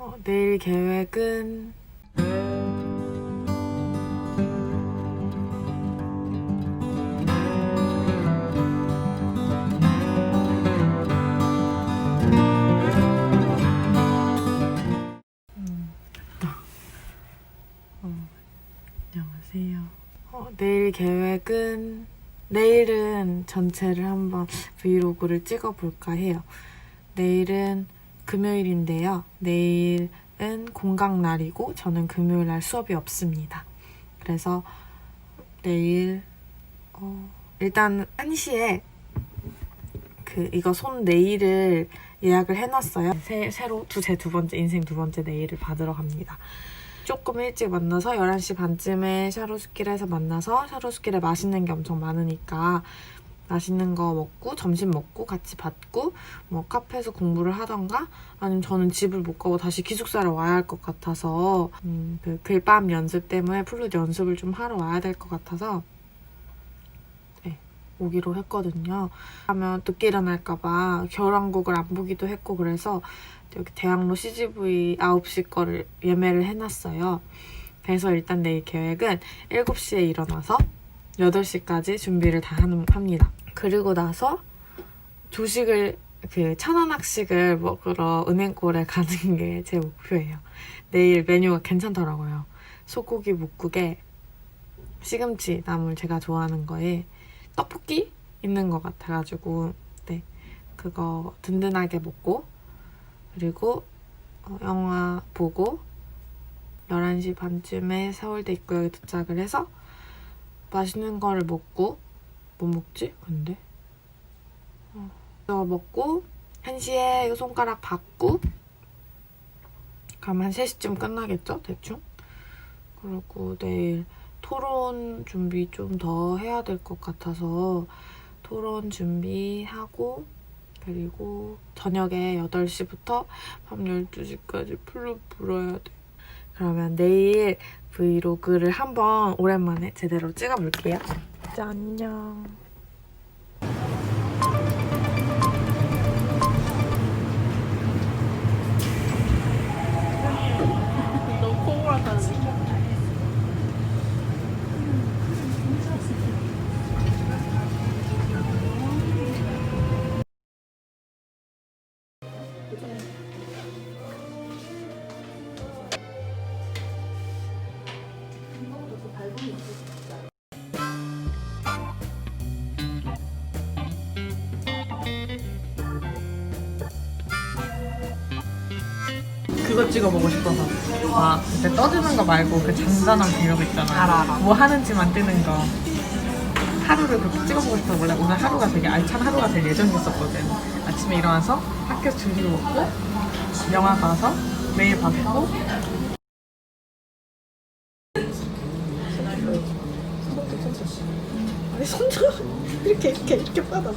어, 내일 계획은 음. 어, 안녕하세요. 어, 내일 계획은 내일은 전체를 한번 브이로그를 찍어볼까 해요. 내일은 금요일인데요. 내일은 공강 날이고 저는 금요일 날 수업이 없습니다. 그래서 내일 어, 일단 1시에 그 이거 손 네일을 예약을 해놨어요. 새, 새로 두제 두 번째 인생 두 번째 네일을 받으러 갑니다. 조금 일찍 만나서 11시 반쯤에 샤로스길에서 만나서 샤로스길에 맛있는 게 엄청 많으니까 맛있는 거 먹고 점심 먹고 같이 받고 뭐 카페에서 공부를 하던가 아니면 저는 집을 못 가고 다시 기숙사를 와야 할 것 같아서 음, 그 글밤 연습 때문에 플룻 연습을 좀 하러 와야 될 것 같아서 네, 오기로 했거든요. 하면 늦게 일어날까봐 겨울왕국을 안 보기도 했고 그래서 여기 대학로 CGV 9시 거를 예매를 해놨어요. 그래서 일단 내일 계획은 7시에 일어나서 8시까지 준비를 다 합니다. 그리고 나서 조식을 그 천안학식을 먹으러 은행골에 가는 게 제 목표예요. 내일 메뉴가 괜찮더라고요. 소고기 묵국에 시금치 나물 제가 좋아하는 거에 떡볶이 있는 것 같아가지고 네 그거 든든하게 먹고 그리고 어, 영화 보고 11시 반쯤에 서울대 입구역에 도착을 해서 맛있는 거를 먹고 뭐 먹지? 근데 어, 이거 먹고 1시에 손가락 받고 그럼 한 3시쯤 끝나겠죠? 대충? 그리고 내일 토론 준비 좀 더 해야 될 것 같아서 토론 준비하고 그리고 저녁에 8시부터 밤 12시까지 플룻 불어야 돼. 그러면 내일 브이로그를 한번 오랜만에 제대로 찍어볼게요. 자, 안녕. 너무 코골하다. 그거 찍어 보고 싶어서. 아, 그때 떠드는 거 말고 그 잔잔한 배역 있잖아. 알아, 알아. 뭐 하는지만 뜨는 거. 하루를 그렇게 찍어보고 싶어서 원래 오늘 하루가 되게 알찬 하루가 될 예정이었었거든. 아침에 일어나서 학교 조식 먹고 영화 가서 메일 받고 아니 손도 이렇게 이렇게 이렇게 뻗어.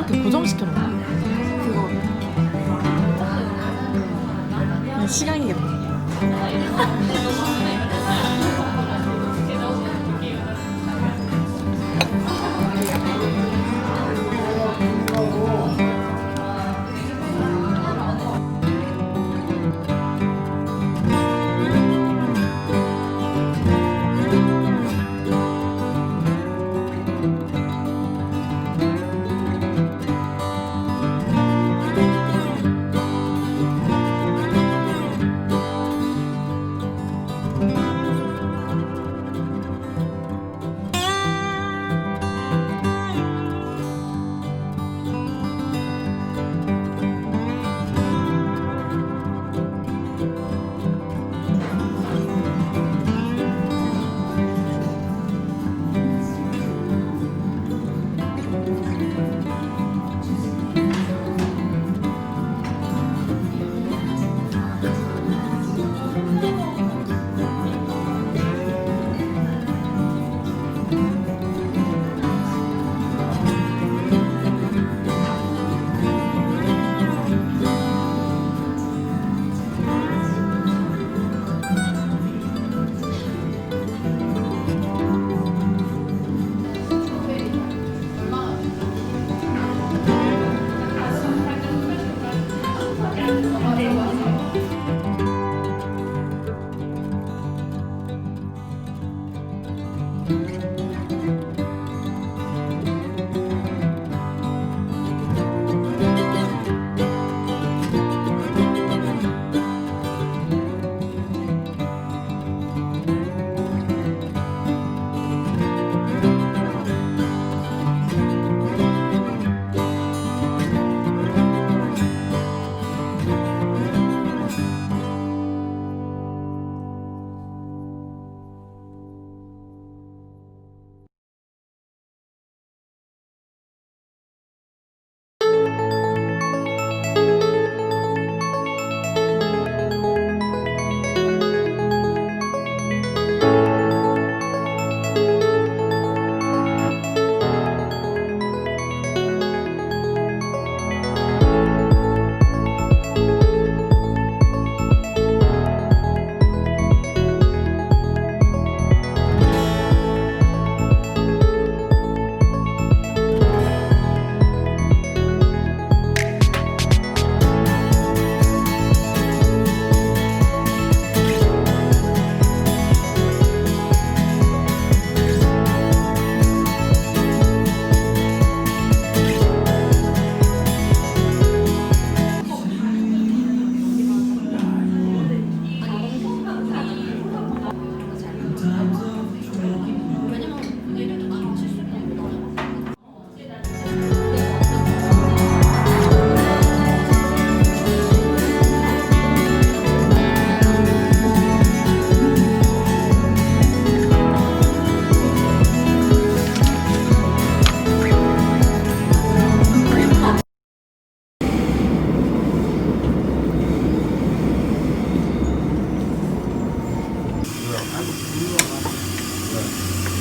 이렇게 고정시켜 놓나? 그거 그냥 시간이겠다.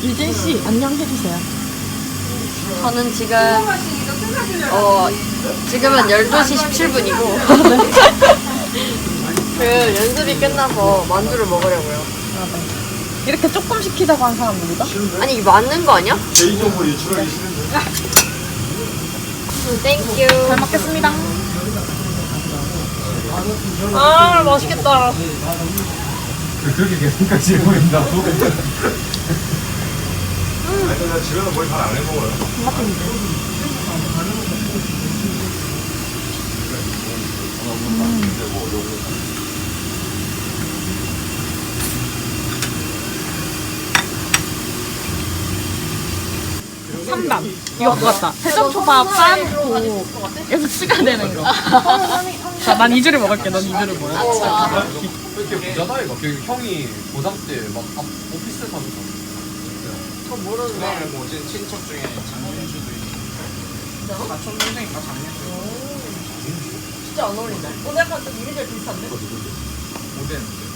유진 씨 안녕 해 주세요. 저는 지금 어 지금은 12시 17분이고 그 연습이 끝나서 만두를 먹으려고요. 이렇게 조금 시키자고 한 사람 누구다? 아니 이게 맞는 거 아니야? 개인정보 유출하기 싫은데. 땡큐. 잘 먹겠습니다. 아 맛있겠다. 그렇게 계속까지 보인다고? 아니, 나 집에서 거의 잘안 해먹어요. 삼단 이거 그거 같다. 해장초밥 삶고 여기서 추가되는 거. 자, 난 이주를 먹을게. 넌 이주를 먹어. 이렇게 부자다 이거. 그 형이 고3 때막 오피스 사면서. 저 모르는데. 그다음에 뭐 친- 친척 중에 장윤주도 있고. 사촌 동생인가 장윤주. 진짜 안 어울린다. 오늘 약간 좀 이미지가 비슷한데? 모델인데.